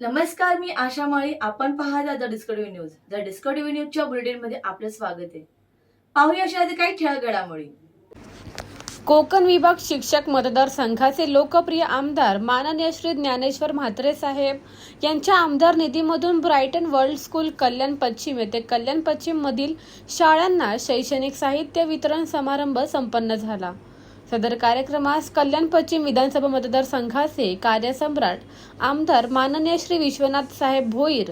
नमस्कार मी आशा माळी. आपण पाहता the Discovery news. The Discovery न्यूजच्या बुलेटिनमध्ये आपलं स्वागत आहे. पाहूया अशा आधी काही ठळक घडामोडी कोकण विभाग शिक्षक मतदारसंघाचे लोकप्रिय आमदार माननीय श्री ज्ञानेश्वर म्हात्रे साहेब यांच्या आमदार निधीमधून ब्रायटन वर्ल्ड स्कूल कल्याण पश्चिम येथे कल्याण पश्चिम मधील शाळांना शैक्षणिक साहित्य वितरण समारंभ संपन्न झाला. सदर कार्यक्रमास कल्याण पश्चिम विधानसभा मतदारसंघाचे कार्यसम्राट आमदार माननीय श्री विश्वनाथ साहेब भोईर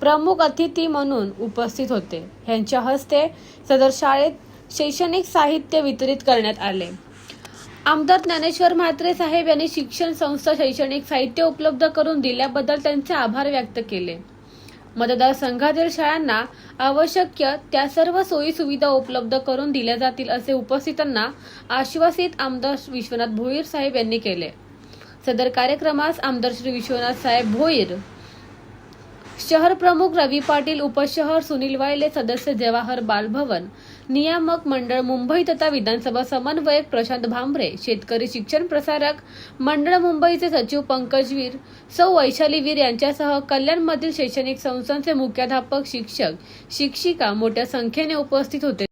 प्रमुख अतिथी म्हणून उपस्थित होते. यांच्या हस्ते सदर शाळेत शैक्षणिक साहित्य वितरित करण्यात आले. आमदार ज्ञानेश्वर म्हात्रे साहेब यांनी शिक्षण संस्था शैक्षणिक साहित्य उपलब्ध करून दिल्याबद्दल त्यांचे आभार व्यक्त केले. मतदारसंघातील शाळांना आवश्यक त्या सर्व सोयी सुविधा उपलब्ध करून दिल्या जातील असे उपस्थितांना आश्वासित आमदार विश्वनाथ भोईर साहेब यांनी केले. सदर कार्यक्रमास आमदार श्री विश्वनाथ साहेब भोईर शहर प्रमुख रवी पाटील उपशहर सुनील वायले सदस्य जवाहर बालभवन नियामक मंडळ मुंबई तथा विधानसभा समन्वयक प्रशांत भांबरे शेतकरी शिक्षण प्रसारक मंडळ मुंबईचे सचिव पंकजवीर सौ वैशाली वीर यांच्यासह कल्याणमधील शैक्षणिक संस्थांचे मुख्याध्यापक शिक्षक शिक्षिका मोठ्या संख्येने उपस्थित होते.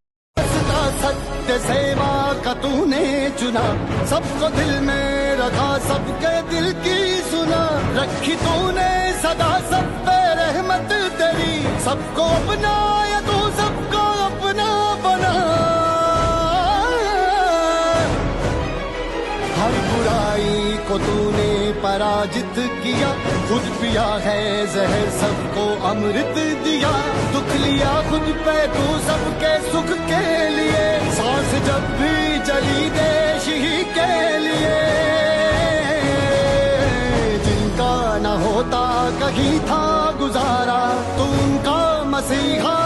सत्य सेवा का तूने चुना सबको दिल में रखा सबके दिल की सुना। रखी तूने सदा सब पे रहमत तेरी सबको अपना को तूने पराजित किया। खुद पिया है जहर, सबको अमृत दिया। दुख लिया खुद पे, तू सबके सुख के लिए। सांस जब भी चली देश ही के लिए। जिनका न होता कहीं था गुजारा, तू उनका मसीहा